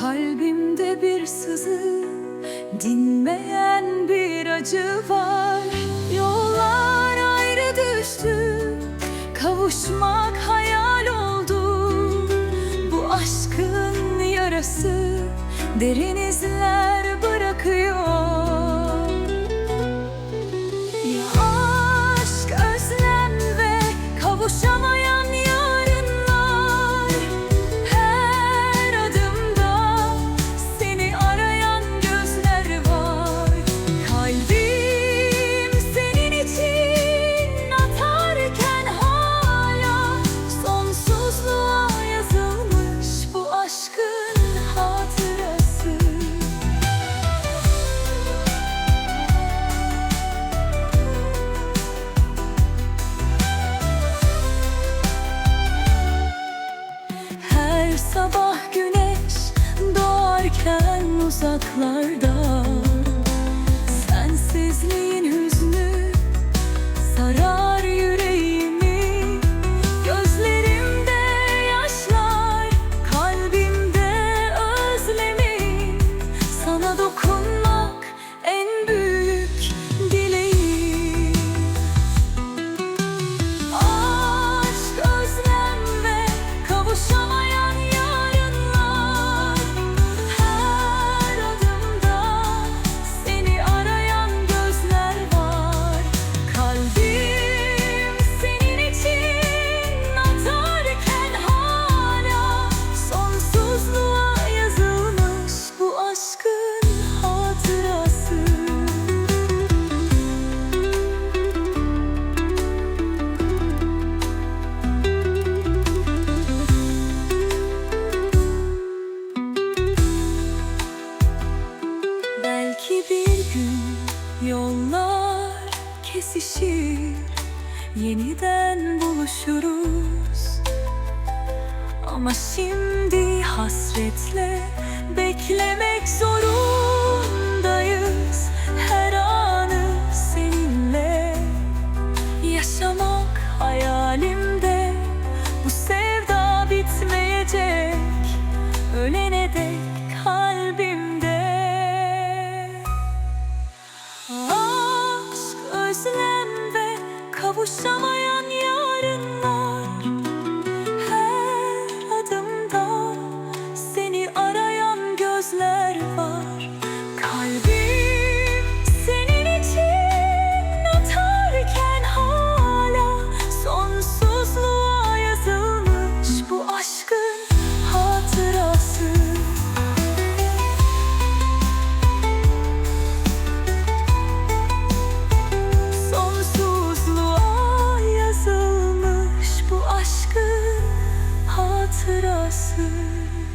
Kalbimde bir sızı, dinmeyen bir acı var. Yollar ayrı düştü, kavuşmak hayal oldu. Bu aşkın yarası derin izler bırakıyor. uzaklarda kesişir. Yeniden buluşuruz. Ama şimdi hasretle beklemek zorundayız. Her anı seninle yaşamak hayalimde. Bu sevda bitmeyecek. Ölene dek özlemde kavuşamam 들었을